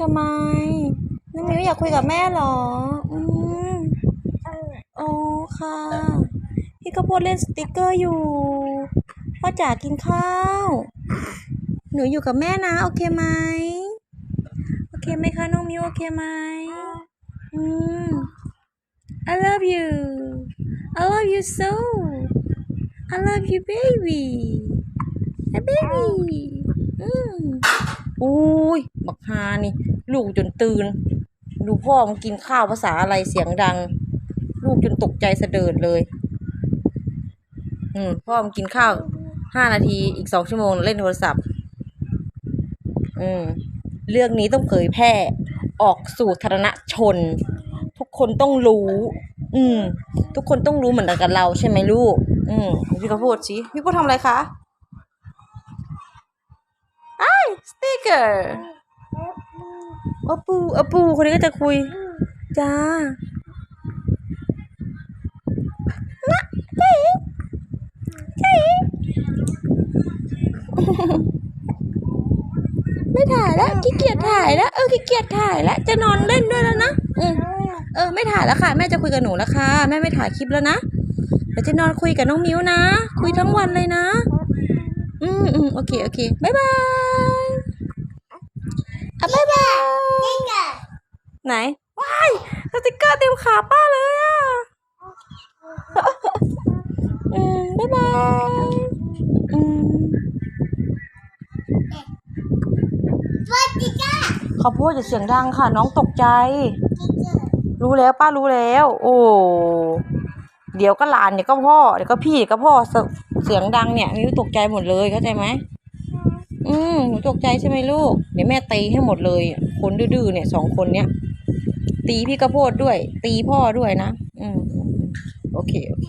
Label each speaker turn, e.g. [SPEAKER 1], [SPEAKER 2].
[SPEAKER 1] ทำไมน้องมิวอยากคุยกับแม่เหรอ อืมโอ้ค่ะ พี่ข้าวโพดเล่นสติกเกอร์อยู่พ่อจ๋ากินข้าว หนูอยู่กับแม่นะ โอเคไหม โอเคไหมคะน้องมิวโอเคไหม อืม I love you I love you so I love you baby a baby อืม อุ้ยบักฮานี่ ลูกจนตื่น ดูพ่อมันกินข้าวภาษาอะไรเสียงดัง ลูกจนตกใจสะเดิดเลย อืมพ่อมันกินข้าวห้านาทีอีกสองชั่วโมงเล่นโทรศัพท์ อืมเรื่องนี้ต้องเผยแพร่ ออกสู่ธารณชน ทุกคนต้องรู้ อืม ทุกคนต้องรู้เหมือนกับเราใช่ไหมลูก อืมพี่ก็พูดสิพี่พูดทำอะไรคะ สติกเกอร์อปูอปูคนนี้ก็จะคุย จ้านะเจ๊เจ๊ไม่ถ่ายแล้วขี้เกียจถ่ายแล้วเออขี้เกียจถ่ายแล้วจะนอนเล่นด้วยแล้วนะอืมเออ ไม่ถ่ายแล้วค่ะ แม่จะคุยกับหนูแล้วค่ะ แม่ไม่ถ่ายคลิปแล้วนะเดี๋ยวจะนอนคุยกับน้องมิ้วนะ คุยทั้งวันเลยนะ อืมอืมโอเค โอเคบายบาย อะบายบายไหนว้ายสติกเกอร์เต็มขาป้าเลยอะอืมบายบายอืมเขาพูดอย่าเสียงดังค่ะ น้องตกใจ รู้แล้วป้ารู้แล้ว โอ้เดี๋ยวก็หลานเดี๋ยวก็พ่อเดี๋ยวก็พี่เดี๋ยวก็พ่อเสเสียงดังเนี่ยมิวตกใจหมดเลยเข้าใจไหม อืมหนูตกใจใช่ไหมลูก เดี๋ยวแม่ตีให้หมดเลย คนดื้อๆเนี่ยสองคนเนี้ย ตีพี่กระโพดด้วย ตีพ่อด้วยนะ อืมอืมอืมโอเค โอเค